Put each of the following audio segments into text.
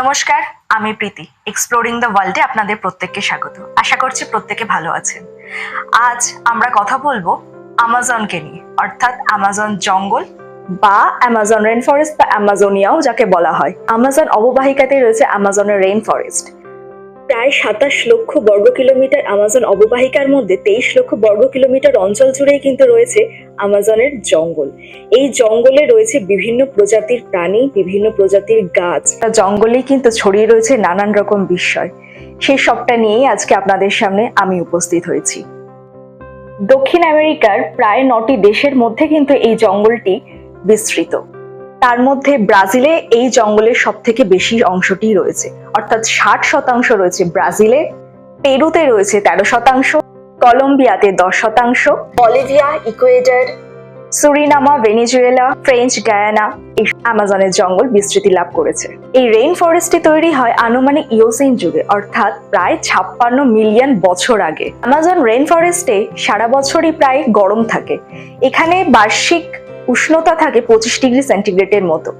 নমস্কার, আমি প্রীতি। Exploring the ওয়ার্ল্ডে আপনাদের প্রত্যেককে স্বাগত। আশা করছি প্রত্যেকে ভালো আছেন। আজ আমরা কথা বলব আমাজনকে নিয়ে, অর্থাৎ আমাজন জঙ্গল বা অ্যামাজন রেন ফরেস্ট বা অ্যামাজোনিয়াও যাকে বলা হয়। আমাজন অববাহিকাতেই রয়েছে অ্যামাজনের রেইন ফরেস্ট প্রায় সাতাশ লক্ষ বর্গ কিলোমিটার আমাজন অববাহিকার মধ্যে তেইশ লক্ষ বর্গ কিলোমিটার অঞ্চল জুড়েই কিন্তু রয়েছে আমাজনের জঙ্গল। এই জঙ্গলে রয়েছে বিভিন্ন প্রজাতির প্রাণী, বিভিন্ন প্রজাতির গাছ। জঙ্গলেই কিন্তু ছড়িয়ে রয়েছে নানান রকম বিস্ময়। সেই সবটা নিয়েই আজকে আপনাদের সামনে আমি উপস্থিত হয়েছি। দক্ষিণ আমেরিকার প্রায় নটি দেশের মধ্যে কিন্তু এই জঙ্গলটি বিস্তৃত। তার মধ্যে ব্রাজিলে এই জঙ্গলের সব থেকে বেশি অংশটি রয়েছে। অর্থাৎ ষাট শতাংশ রয়েছে ব্রাজিলে, পেরুতে রয়েছে তেরো শতাংশ, কলম্বিয়াতে দশ শতাংশ, Bolivia, Ecuador, Suriname, Venezuela, French Guiana, এই আমাজনের জঙ্গল বিস্তৃতি লাভ করেছে। এই রেইন ফরেস্টটি তৈরি হয় আনুমানিক ইওসিন যুগে, অর্থাৎ প্রায় ছাপ্পান্ন মিলিয়ন বছর আগে। আমাজন রেইন ফরেস্টে সারা বছরই প্রায় গরম থাকে। এখানে বার্ষিক উষ্ণতা থাকে পঁচিশ ডিগ্রি সেন্টিগ্রেডের মতো।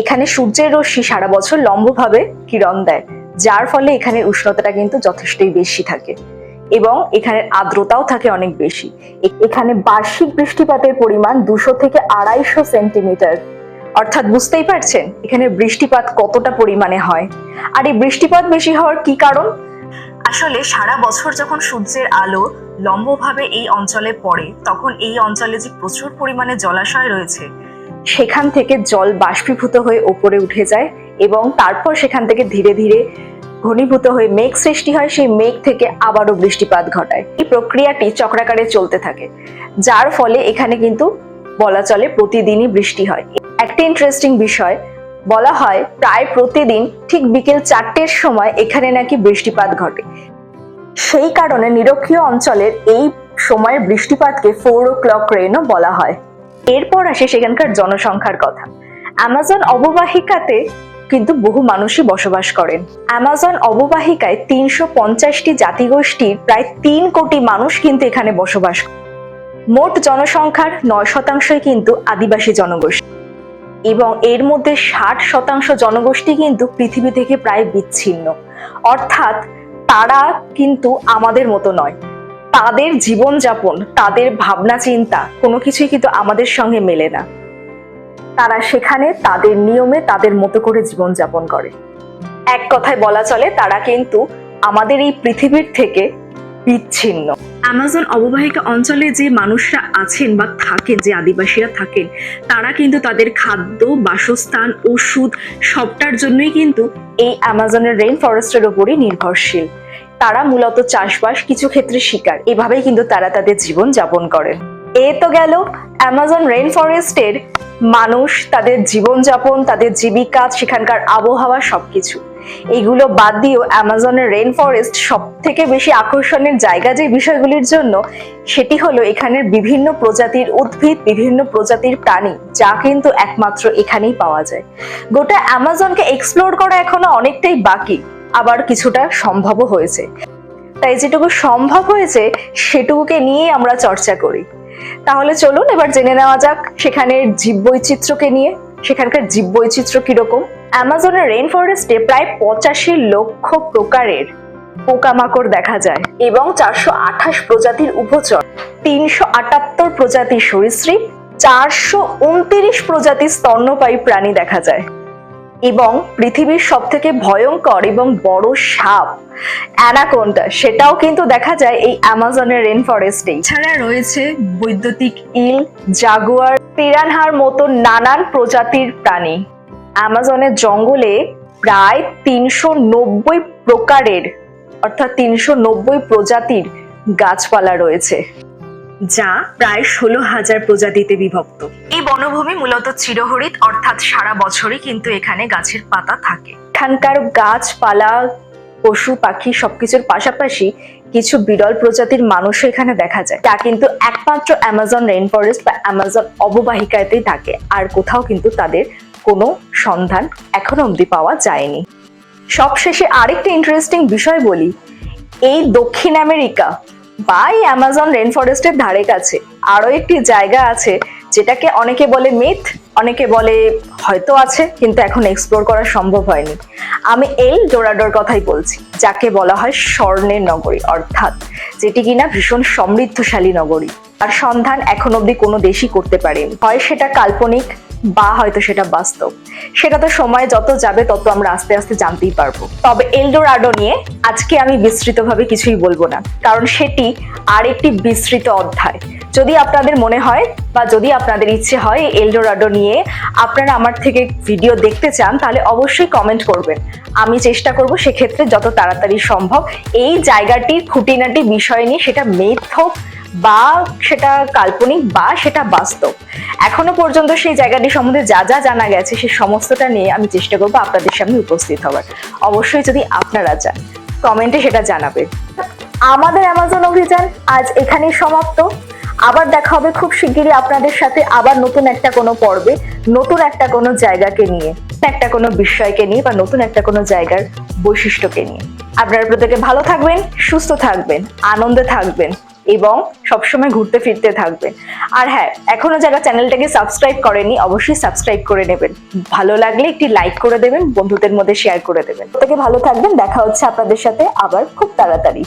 এখানে সূর্যের রশ্মি সারা বছর লম্বভাবে কিরণ দেয়, যার ফলে এখানের উষ্ণতাটা কিন্তু যথেষ্টই বেশি থাকে। এবং এখানের আর্দ্রতাও থাকে অনেক বেশি। এখানে বার্ষিক বৃষ্টিপাতের পরিমাণ দুশো থেকে আড়াইশো সেন্টিমিটার। অর্থাৎ বুঝতেই পারছেন এখানে বৃষ্টিপাত কতটা পরিমাণে হয়। আর এই বৃষ্টিপাত বেশি হওয়ার কি কারণ? আসলে সারা বছর যখন সূর্যের আলো লম্বভাবে এই অঞ্চলে পড়ে, তখন এই অঞ্চলে যে প্রচুর পরিমাণে জলাশয় রয়েছে, সেখান থেকে জল বাষ্পীভূত হয়ে ওপরে উঠে যায় এবং তারপর সেখান থেকে ধীরে ধীরে ঘনীভূত হয়ে মেঘ সৃষ্টি হয়, সেই মেঘ থেকে আবারও বৃষ্টিপাত ঘটায়। এই প্রক্রিয়াটি চক্রাকারে চলতে থাকে, যার ফলে এখানে কিন্তু বলা চলে প্রতিদিনই বৃষ্টি হয়। একটা ইন্টারেস্টিং বিষয়, বলা হয় প্রায় প্রতিদিন ঠিক বিকেল চারটের সময় এখানে নাকি বৃষ্টিপাত ঘটে। সেই কারণে নিরক্ষীয় অঞ্চলের এই সময়ের বৃষ্টিপাতকে ফোর ও ক্লক রেনও বলা হয়। এরপর আসে সেখানকার জনসংখ্যার কথা। অ্যামাজন অববাহিকাতে কিন্তু বহু মানুষই বসবাস করেন। অ্যামাজন অববাহিকায় তিনশো পঞ্চাশটি জাতিগোষ্ঠীর প্রায় তিন কোটি মানুষ কিন্তু এখানে বসবাস মোট জনসংখ্যার নয় শতাংশই কিন্তু আদিবাসী জনগোষ্ঠী। এবং এর মধ্যে ষাট শতাংশ জনগোষ্ঠী কিন্তু পৃথিবী থেকে প্রায় বিচ্ছিন্ন। অর্থাৎ তারা কিন্তু আমাদের মতো নয়। তাদের জীবনযাপন তাদের ভাবনা চিন্তা কোনো কিছুই কিন্তু আমাদের সঙ্গে মেলে না। তারা সেখানে তাদের নিয়মে তাদের মতো করে জীবনযাপন করে। এক কথায় বলা চলে তারা কিন্তু আমাদের এই পৃথিবীর থেকে বিচ্ছিন্ন। অ্যামাজন অববাহিকা অঞ্চলে যে মানুষরা আছেন বা থাকেন যে আদিবাসীরা থাকেন তারা কিন্তু তাদের খাদ্য বাসস্থান ওষুধ সবটার জন্যই কিন্তু এই অ্যামাজনের রেইন ফরেস্টের ওপরই নির্ভরশীল। তারা মূলত চাষবাস কিছু ক্ষেত্রে শিকার। এভাবেই কিন্তু তারা তাদের জীবন যাপন করেন এ তো গেল অ্যামাজন রেইন ফরেস্টের মানুষ, তাদের জীবনযাপন, তাদের জীবিকা, সেখানকার আবহাওয়া সবকিছু। এইগুলো বাদ দিয়েও অ্যামাজনের রেইন ফরেস্ট সব থেকে বেশি আকর্ষণের জায়গা যে বিষয়গুলির জন্য, সেটি হলো এখানের বিভিন্ন প্রজাতির উদ্ভিদ, বিভিন্ন প্রজাতির প্রাণী, যা কিন্তু একমাত্র এখানেই পাওয়া যায়। গোটা অ্যামাজনকে এক্সপ্লোর করা এখনও অনেকটাই বাকি। আবার কিছুটা সম্ভবও হয়েছে। তাই যেটুকু সম্ভব হয়েছে, সেটুকুকে নিয়ে আমরা চর্চা করি। তাহলে চলুন এবার জেনে নেওয়া যাক সেখানের জীববৈচিত্র্যকে নিয়ে। সেখানকার জীববৈচিত্র্য কীরকম? অ্যামাজনের রেইন ফরেস্টে প্রায় পঁচাশি লক্ষ প্রকারের পোকামাকড় দেখা যায় এবং চারশো আঠাশ প্রজাতির উপচর তিনশো আটাত্তর প্রজাতির সরীসৃপ, চারশো উনতিরিশ প্রজাতির স্তন্যপায়ী প্রাণী দেখা যায়। এবং পৃথিবীর সব থেকে ভয়ঙ্কর এবং বড় সাপ, অ্যানাকোন্ডা, সেটাও কিন্তু দেখা যায় এই অ্যামাজনের রেন ফরেস্টেই ছাড়া রয়েছে বৈদ্যুতিক ইল, জাগুয়ার, পিরানহার মতো নানান প্রজাতির প্রাণী। অ্যামাজনের জঙ্গলে প্রায় তিনশো নব্বই প্রকারের, অর্থাৎ তিনশো নব্বই প্রজাতির গাছপালা রয়েছে। যা প্রায় ষোলো হাজার প্রজাতিতে বিভক্ত। এই বনভূমি মূলত চিরহরিত অর্থাৎ সারা বছরই কিন্তু এখানে গাছের পাতা থাকে। এখানকার গাছপালা পশু, পাখি সবকিছুর পাশাপাশি কিছু বিরল প্রজাতির মানুষও এখানে দেখা যায়। তা কিন্তু একমাত্র অ্যামাজন রেইন ফরেস্ট বা অ্যামাজন অববাহিকাতেই থাকে। আর কোথাও কিন্তু তাদের কোনো সন্ধান এখনও অবধি পাওয়া যায়নি। সবশেষে আরেকটা ইন্টারেস্টিং বিষয় বলি। এই দক্ষিণ আমেরিকা বা এই অ্যামাজন রেন ফরেস্টের ধারে কাছে। আরও একটি জায়গা আছে যেটাকে অনেকে বলে মিথ অনেকে বলে হয়তো আছে, কিন্তু এখন এক্সপ্লোর করা সম্ভব হয়নি। আমি এল ডোরাডোর কথাই বলছি, যাকে বলা হয় স্বর্ণের নগরী, অর্থাৎ যেটি কিনা ভীষণ সমৃদ্ধশালী নগরী। আর সন্ধান এখন অবধি কোনো দেশই করতে পারেনি। হয় সেটা কাল্পনিক বা হয়তো সেটা বাস্তব। সেটা তো সময় যত যাবে তত আমরা আস্তে আস্তে জানতেই পারব। তবে এলডোরাডো নিয়ে আজকে আমি বিস্তৃতভাবে কিছুই বলব না। কারণ সেটি আরেকটি বিস্তৃত অধ্যায়। যদি আপনাদের মনে হয় বা যদি আপনাদের ইচ্ছে হয় এলডোরাডো নিয়ে আপনারা আমার থেকে ভিডিও দেখতে চান, তাহলে অবশ্যই কমেন্ট করবেন। আমি চেষ্টা করব সেক্ষেত্রে যত তাড়াতাড়ি সম্ভব এই জায়গাটির খুঁটিনাটি বিষয় নিয়ে সেটা মেথ হোক বা সেটা কাল্পনিক বা সেটা বাস্তব। এখনও পর্যন্ত সেই জায়গাটি সম্বন্ধে যা যা জানা গেছে সেই সমস্তটা নিয়ে আমি চেষ্টা করব আপনাদের সামনে উপস্থিত হওয়ার। অবশ্যই যদি আপনারা চান, কমেন্টে সেটা জানাবেন। আমাদের অ্যামাজন অভিযান আজ এখানেই সমাপ্ত। আবার দেখা হবে খুব শিগগিরই আপনাদের সাথে আবার নতুন একটা কোনো পর্বে, নতুন একটা কোনো জায়গাকে নিয়ে, একটা কোনো বিষয়কে নিয়ে বা নতুন একটা কোনো জায়গার বৈশিষ্ট্যকে নিয়ে। আপনারা প্রত্যেকে ভালো থাকবেন, সুস্থ থাকবেন, আনন্দে থাকবেন। এবং সবসময় ঘুরতে ফিরতে থাকবে। আর হ্যাঁ এখনও যারা চ্যানেলটাকে সাবস্ক্রাইব করেনি, অবশ্যই সাবস্ক্রাইব করে নেবেন। ভালো লাগলে একটি লাইক করে দেবেন, বন্ধুদের মধ্যে শেয়ার করে দেবেন। প্রত্যেকে ভালো থাকবেন, দেখা হচ্ছে আপনাদের সাথে আবার খুব তাড়াতাড়ি।